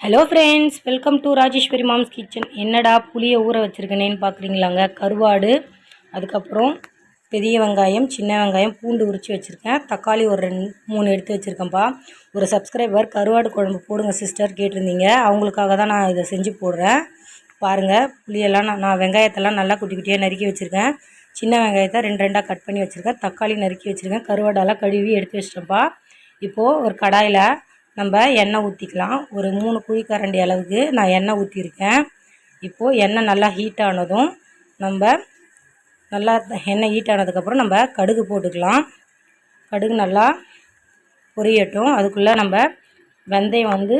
Hello friends welcome to Rajeswari moms kitchen என்னடா புளியை ஊற வச்சுருக்கேனேன்னு பார்க்குறீங்களாங்க கருவாடு அதுக்கப்புறம் பெரிய வெங்காயம் சின்ன வெங்காயம் பூண்டு உரித்து வச்சுருக்கேன். தக்காளி ஒரு ரெண்டு மூணு எடுத்து வச்சுருக்கேன்ப்பா. ஒரு சப்ஸ்கிரைபர் கருவாடு குழம்பு போடுங்க சிஸ்டர் கேட்டிருந்தீங்க. அவங்களுக்காக தான் நான் இதை செஞ்சு போடுறேன். பாருங்கள் புளியெல்லாம் நான் நான் வெங்காயத்தெல்லாம் நல்லா குட்டி குட்டியாக நறுக்கி வச்சுருக்கேன். சின்ன வெங்காயத்தை ரெண்டு ரெண்டாக கட் பண்ணி வச்சுருக்கேன். தக்காளி நறுக்கி வச்சுருக்கேன். கருவாடெல்லாம் கழுவி எடுத்து வச்சிட்டேன்ப்பா. இப்போது ஒரு கடாயில் நம்ம எண்ணெய் ஊற்றிக்கலாம் ஒரு மூணு குழிக்கரண்டி அளவுக்கு நான் எண்ணெய் ஊற்றிருக்கேன் இப்போது எண்ணெய் நல்லா ஹீட் ஆனதும் நம்ம நல்லா எண்ணெய் ஹீட் ஆனதுக்கப்புறம் நம்ம கடுகு போட்டுக்கலாம். கடுகு நல்லா பொரியட்டும். அதுக்குள்ளே நம்ம வெந்தயம் வந்து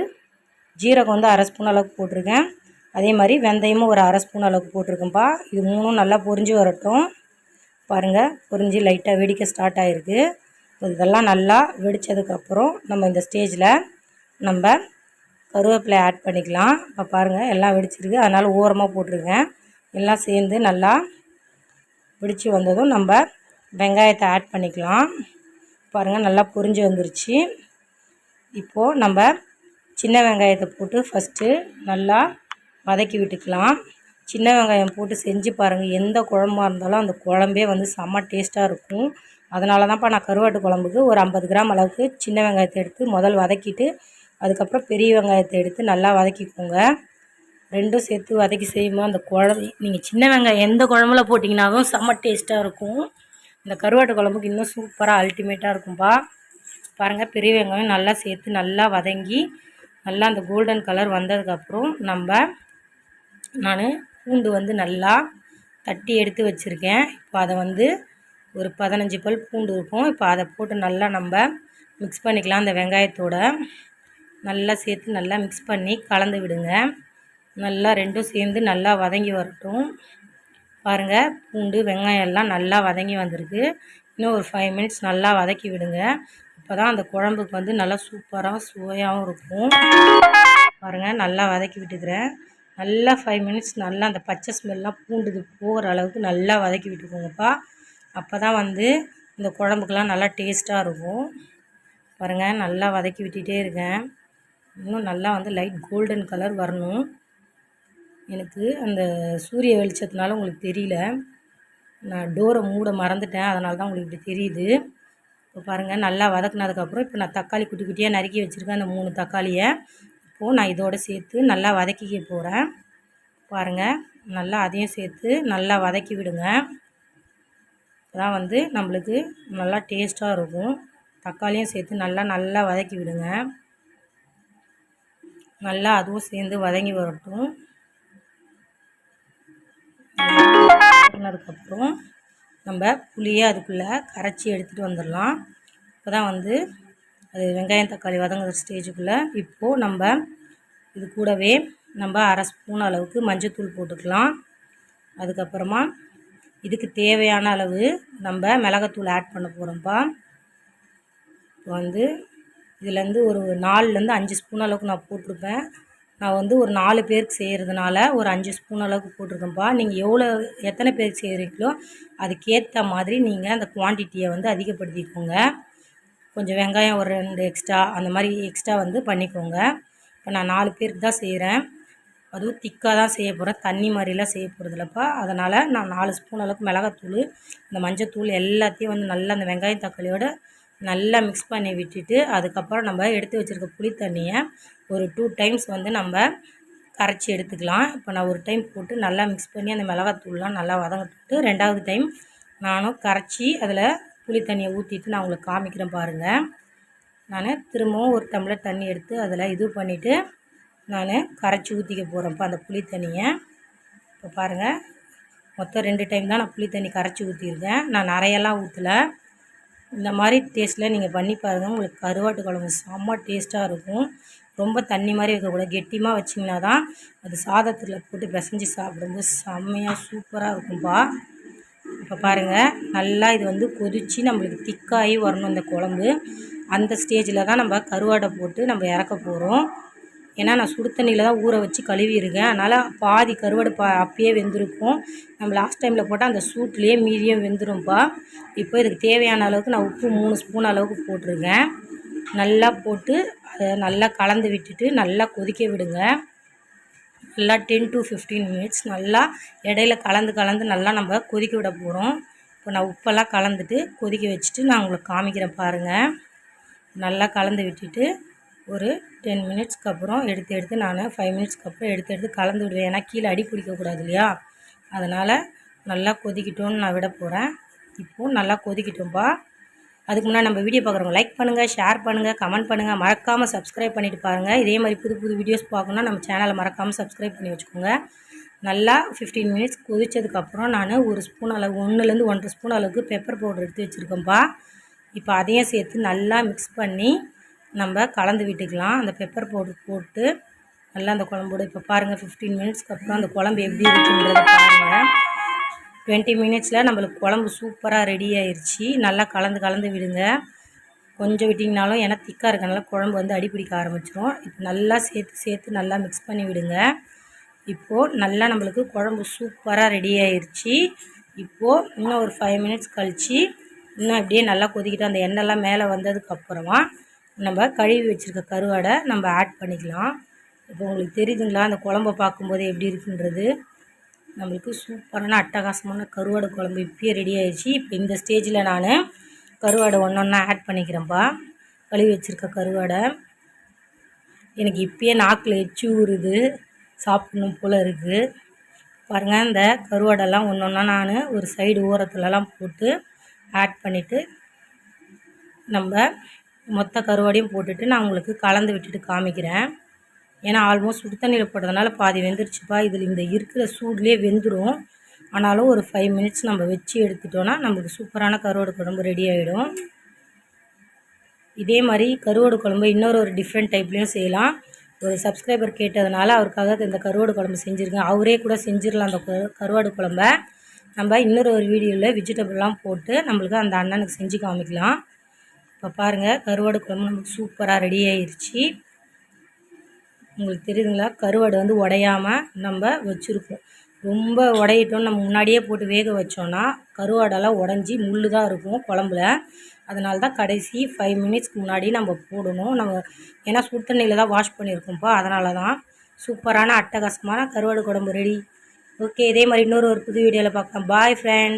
ஜீரகம் வந்து அரை ஸ்பூன் அளவுக்கு போட்டிருக்கேன். அதே மாதிரி வெந்தயமும் ஒரு அரை ஸ்பூன் அளவுக்கு போட்டிருக்கேன்ப்பா இது மூணும் நல்லா பொரிஞ்சு வரட்டும். பாருங்கள் பொரிஞ்சு லைட்டாக வெடிக்க ஸ்டார்ட் ஆகிருக்கு இதெல்லாம் நல்லா வெடித்ததுக்கப்புறம் நம்ம இந்த ஸ்டேஜில் நம்ம கருவேப்பிலை ஆட் பண்ணிக்கலாம். இப்போ பாருங்கள் எல்லாம் வெடிச்சிருக்கு. அதனால் ஓரமாக போட்டிருக்கேன் எல்லாம் சேர்ந்து நல்லா வெடித்து வந்ததும் நம்ம வெங்காயத்தை ஆட் பண்ணிக்கலாம். பாருங்கள் நல்லா பொரிஞ்சு வந்துருச்சு. இப்போது நம்ம சின்ன வெங்காயத்தை போட்டு ஃபஸ்ட்டு நல்லா வதக்கி விட்டுக்கலாம். சின்ன வெங்காயம் போட்டு செஞ்சு பாருங்கள் எந்த குழம்பாக இருந்தாலும் அந்த குழம்பே வந்து செம்ம டேஸ்ட்டாக இருக்கும். அதனால தான்ப்பா நான் கருவாட்டு குழம்புக்கு ஒரு ஐம்பது கிராம் அளவுக்கு சின்ன வெங்காயத்தை எடுத்து முதல் வதக்கிட்டு அதுக்கப்புறம் பெரிய வெங்காயத்தை எடுத்து நல்லா வதக்கிக்கோங்க. ரெண்டும் சேர்த்து வதக்கி செய்யும்போது அந்த குழம்பு நீங்கள் சின்ன வெங்காயம் எந்த குழம்புல போட்டிங்கனாலும் செம்ம டேஸ்ட்டாக இருக்கும். இந்த கருவாட்டு குழம்புக்கு இன்னும் சூப்பராக அல்டிமேட்டாக இருக்கும்ப்பா பாருங்கள் பெரிய வெங்காயம் நல்லா சேர்த்து நல்லா வதங்கி நல்லா அந்த கோல்டன் கலர் வந்ததுக்கப்புறம் நம்ம நான் பூண்டு வந்து நல்லா தட்டி எடுத்து வச்சுருக்கேன். இப்போ அதை வந்து ஒரு பதினஞ்சு பல் பூண்டு இருக்கும் இப்போ அதை போட்டு நல்லா நம்ம மிக்ஸ் பண்ணிக்கலாம். அந்த வெங்காயத்தோட நல்லா சேர்த்து நல்லா மிக்ஸ் பண்ணி கலந்து விடுங்க. நல்லா ரெண்டும் சேர்ந்து நல்லா வதங்கி வரட்டும். பாருங்கள் பூண்டு வெங்காயம் எல்லாம் நல்லா வதங்கி வந்திருக்கு. இன்னும் ஒரு ஃபைவ் மினிட்ஸ் நல்லா வதக்கி விடுங்க. அப்போ தான் அந்த குழம்புக்கு வந்து நல்லா சூப்பராக சுவையாகவும் இருக்கும். பாருங்கள் நல்லா வதக்கி விட்டுக்கிறேன். நல்லா ஃபைவ் மினிட்ஸ் நல்லா அந்த பச்சை ஸ்மெல்லாம் பூண்டுது போகிற அளவுக்கு நல்லா வதக்கி விட்டுக்கோங்கப்பா. அப்போ தான் வந்து இந்த குழம்புக்கெலாம் நல்லா டேஸ்ட்டாக இருக்கும். பாருங்கள் நல்லா வதக்கி விட்டுட்டே இருக்கேன். இன்னும் நல்லா வந்து லைட் கோல்டன் கலர் வரணும். எனக்கு அந்த சூரிய வெளிச்சத்தினால உங்களுக்கு தெரியல. நான் டோரை மூட மறந்துட்டேன். அதனால தான் உங்களுக்கு இப்படி தெரியுது. இப்போ பாருங்கள் நல்லா வதக்குனதுக்கப்புறம் இப்போ நான் தக்காளி குட்டி குட்டியாக நறுக்கி வச்சுருக்கேன். அந்த மூணு தக்காளியை. இப்போது நான் இதோடு சேர்த்து நல்லா வதக்கிக்க போகிறேன் பாருங்கள் நல்லா அதையும் சேர்த்து நல்லா வதக்கி விடுங்க. அதான் வந்து நம்மளுக்கு நல்லா டேஸ்ட்டாக இருக்கும். தக்காளியும் சேர்த்து நல்லா நல்லா வதக்கி விடுங்க. நல்லா அதுவும் சேர்ந்து வதங்கி வரட்டும். வதங்கினதுக்கப்புறம் நம்ம புளியை அதுக்குள்ளே கரைச்சி எடுத்துகிட்டு வந்துடலாம். இப்போ தான் வந்து அது வெங்காயம் தக்காளி வதங்குற ஸ்டேஜுக்குள்ளே இப்போது நம்ம இது கூடவே நம்ம அரை ஸ்பூன் அளவுக்கு மஞ்சத்தூள் போட்டுக்கலாம். அதுக்கப்புறமா இதுக்கு தேவையான அளவு நம்ம மிளகாத்தூள் ஆட் பண்ண போகிறோம்ப்பா இப்போ வந்து இதுலேருந்து ஒரு நாலுலேருந்து அஞ்சு ஸ்பூன் அளவுக்கு நான் போட்டிருப்பேன். நான் வந்து ஒரு நாலு பேருக்கு செய்கிறதுனால ஒரு அஞ்சு ஸ்பூன் அளவுக்கு போட்டிருக்கேன்ப்பா. நீங்கள் எவ்வளோ எத்தனை பேருக்கு செய்கிறீங்களோ அதுக்கேற்ற மாதிரி நீங்கள் அந்த குவான்டிட்டியை வந்து அதிகப்படுத்திக்கோங்க. கொஞ்சம் வெங்காயம் ஒரு ரெண்டு எக்ஸ்ட்ரா அந்த மாதிரி எக்ஸ்ட்ரா வந்து பண்ணிக்கோங்க. இப்போ நான் நாலு பேருக்கு தான் செய்கிறேன் அதுவும் திக்காக தான் செய்ய போகிறேன் தண்ணி மாதிரிலாம் செய்ய போகிறதில்லப்பா அதனால் நான் நாலு ஸ்பூன் அளவுக்கு மிளகாத்தூள் இந்த மஞ்சத்தூள் எல்லாத்தையும் வந்து நல்லா அந்த வெங்காயம் தக்காளியோட நல்லா மிக்ஸ் பண்ணி விட்டுட்டு அதுக்கப்புறம் நம்ம எடுத்து வச்சுருக்க புளி தண்ணியை ஒரு டூ டைம்ஸ் வந்து நம்ம கரைச்சி எடுத்துக்கலாம். இப்போ நான் ஒரு டைம் போட்டு நல்லா மிக்ஸ் பண்ணி அந்த மிளகாத்தூள்லாம் நல்லா வதங்கிட்டு ரெண்டாவது டைம் நானும் கரைச்சி அதில் புளி தண்ணியை ஊற்றிட்டு நான் உங்களுக்கு காமிக்கிறேன் பாருங்கள் நான் திரும்பவும் ஒரு டம்ளர் தண்ணி எடுத்து அதில் இது பண்ணிவிட்டு நான் கரைச்சி ஊற்றிக்க போகிறேன்ப்பா அந்த புளி தண்ணியை. இப்போ பாருங்கள் மொத்தம் ரெண்டு டைம் தான் நான் புளி தண்ணி கரைச்சி ஊற்றிருக்கேன் நான் நிறையெல்லாம் ஊற்றலை இந்த மாதிரி டேஸ்ட்டில் நீங்கள் பண்ணி பாருங்கள் உங்களுக்கு கருவாட்டு குழம்பு செம்ம டேஸ்ட்டாக இருக்கும். ரொம்ப தண்ணி மாதிரி இருக்கக்கூடாது. கெட்டியமாக வச்சிங்கன்னா தான் அது சாதத்தில் போட்டு பிசைஞ்சு சாப்பிடும்போது செம்மையாக சூப்பராக இருக்கும்ப்பா இப்போ பாருங்கள் நல்லா இது வந்து கொதித்து நம்மளுக்கு திக்காகி வரணும் இந்த குழம்பு. அந்த ஸ்டேஜில் தான் நம்ம கருவாடை போட்டு நம்ம இறக்க போகிறோம் ஏன்னா நான் சுடு தண்ணியில் தான் ஊற வச்சு கழுவியிருக்கேன். அதனால் பாதி கருவாடு பா அப்பயே வெந்திருக்கும். நம்ம லாஸ்ட் டைமில் போட்டால் அந்த சூட்லேயே மீதியும் வெந்துரும்ப்பா இப்போ இதுக்கு தேவையான அளவுக்கு நான் உப்பு மூணு ஸ்பூன் அளவுக்கு போட்டிருக்கேன். நல்லா போட்டு அதை நல்லா கலந்து விட்டுட்டு நல்லா கொதிக்க விடுங்க. நல்லா டென் டு ஃபிஃப்டீன் மினிட்ஸ் நல்லா இடையில கலந்து கலந்து நல்லா நம்ம கொதிக்க விட போகிறோம் இப்போ நான் உப்பெல்லாம் கலந்துட்டு கொதிக்க வச்சுட்டு நான் உங்களுக்கு காமிக்கிறேன் பாருங்கள் நல்லா கலந்து விட்டுட்டு ஒரு டென் மினிட்ஸ்க்கு அப்புறம் எடுத்து எடுத்து நான் ஃபைவ் மினிட்ஸ்க்கு அப்புறம் எடுத்து எடுத்து கலந்து விடுவேன். ஏன்னா கீழே அடி பிடிக்கக்கூடாது இல்லையா? அதனால் நல்லா கொதிக்கிட்டோன்னு நான் விட போகிறேன் இப்போது நல்லா கொதிக்கிட்டோம்ப்பா அதுக்கு முன்னாடி நம்ம வீடியோ பார்க்குறவங்க லைக் பண்ணுங்கள் ஷேர் பண்ணுங்கள் கமெண்ட் பண்ணுங்கள் மறக்காமல் சப்ஸ்கிரைப் பண்ணிட்டு பாருங்கள் இதே மாதிரி புது புது வீடியோஸ் பார்க்கணுன்னா நம்ம சேனலை மறக்காமல் சப்ஸ்கிரைப் பண்ணி வச்சுக்கோங்க. நல்லா ஃபிஃப்டீன் மினிட்ஸ் கொதித்ததுக்கப்புறம் நான் ஒரு ஸ்பூன் அளவு ஒன்றுலேருந்து ஒன்றரை ஸ்பூன் அளவுக்கு பெப்பர் பவுடர் எடுத்து வச்சுருக்கேன்ப்பா இப்போ அதையும் சேர்த்து நல்லா மிக்ஸ் பண்ணி நம்ம கலந்து விட்டுக்கலாம். அந்த பெப்பர் பவுடர் போட்டு நல்லா அந்த குழம்போட இப்போ பாருங்கள் ஃபிஃப்டீன் மினிட்ஸ்க்கு அப்புறம் அந்த குழம்பு எப்படி இருக்குன்றத பாருங்கள் டுவெண்ட்டி மினிட்ஸில் நம்மளுக்கு குழம்பு சூப்பராக ரெடி ஆயிடுச்சு நல்லா கலந்து கலந்து விடுங்க. கொஞ்சம் விட்டிங்கனாலும் ஏன்னா திக்காக இருக்கனால குழம்பு வந்து அடிப்பிடிக்க ஆரம்பிச்சிடும் இப்போ நல்லா சேர்த்து சேர்த்து நல்லா மிக்ஸ் பண்ணி விடுங்க. இப்போது நல்லா நம்மளுக்கு குழம்பு சூப்பராக ரெடி ஆயிடுச்சு இப்போது இன்னும் ஒரு ஃபைவ் மினிட்ஸ் கழித்து இன்னும் அப்படியே நல்லா கொதிக்கிட்டு அந்த எண்ணெய்லாம் மேலே வந்ததுக்கப்புறமா நம்ம கழுவி வச்சுருக்க கருவாடை நம்ம ஆட் பண்ணிக்கலாம். இப்போ உங்களுக்கு தெரியுதுங்களா அந்த குழம்ப பார்க்கும்போது எப்படி இருக்குன்றது. நம்மளுக்கு சூப்பரான அட்டகாசமான கருவாடு குழம்பு இப்பயே ரெடி ஆயிடுச்சு. இப்போ இந்த ஸ்டேஜில் நான் கருவாடை ஒன்று ஒன்றா ஆட் பண்ணிக்கிறேன்ப்பா கழுவி வச்சுருக்க கருவாடை. எனக்கு இப்பயே நாக்கில் எச்சு ஊறுது. சாப்பிடணும் போல் இருக்குது பாருங்கள் இந்த கருவாடெல்லாம் ஒன்று ஒன்றா நான் ஒரு சைடு ஓரத்துலலாம் போட்டு ஆட் பண்ணிவிட்டு நம்ம மொத்த கருவாடையும் போட்டுட்டு நான் உங்களுக்கு கலந்து விட்டுட்டு காமிக்கிறேன். ஏன்னா ஆல்மோஸ்ட் சுடு தண்ணியில் போட்டதுனால பாதி வெந்துருச்சுப்பா. இதில் இந்த இருக்கிற சூட்லேயே வெந்துடும் ஆனாலும் ஒரு ஃபைவ் மினிட்ஸ் நம்ம வச்சு எடுத்துட்டோன்னா நம்மளுக்கு சூப்பரான கருவாடு குழம்பு ரெடி ஆகிடும் இதே மாதிரி கருவாடு குழம்பு இன்னொரு ஒரு டிஃப்ரெண்ட் டைப்லேயும் செய்யலாம். ஒரு சப்ஸ்கிரைபர் கேட்டதுனால அவருக்காக இந்த கருவாடு குழம்பு செஞ்சுருக்கேன். அவரே கூட செஞ்சிடலாம் அந்த கருவாடு குழம்ப. நம்ம இன்னொரு ஒரு வீடியோவில் வெஜிடபிள்லாம் போட்டு நம்மளுக்கு அந்த அண்ணனுக்கு செஞ்சு காமிக்கலாம். இப்போ பாருங்கள் கருவாடு குழம்பு நமக்கு சூப்பராக ரெடி ஆயிடுச்சு உங்களுக்கு தெரியுதுங்களா? கருவாடு வந்து உடையாமல் நம்ம வச்சுருக்கோம் ரொம்ப உடையிட்டோம் நம்ம முன்னாடியே போட்டு வேக வச்சோன்னா கருவாடெல்லாம் உடஞ்சி முள் தான் இருக்கும் குழம்புல. அதனால தான் கடைசி ஃபைவ் மினிட்ஸ்க்கு முன்னாடி நம்ம போடணும். நம்ம ஏன்னா சுடு தண்ணியில் தான் வாஷ் பண்ணியிருக்கோம்ப்பா. அதனால தான் சூப்பரான அட்டகாசமான கருவாடு குழம்பு ரெடி ஓகே இதே மாதிரி இன்னொரு ஒரு புது வீடியோவில் பார்க்கலாம். Bye friends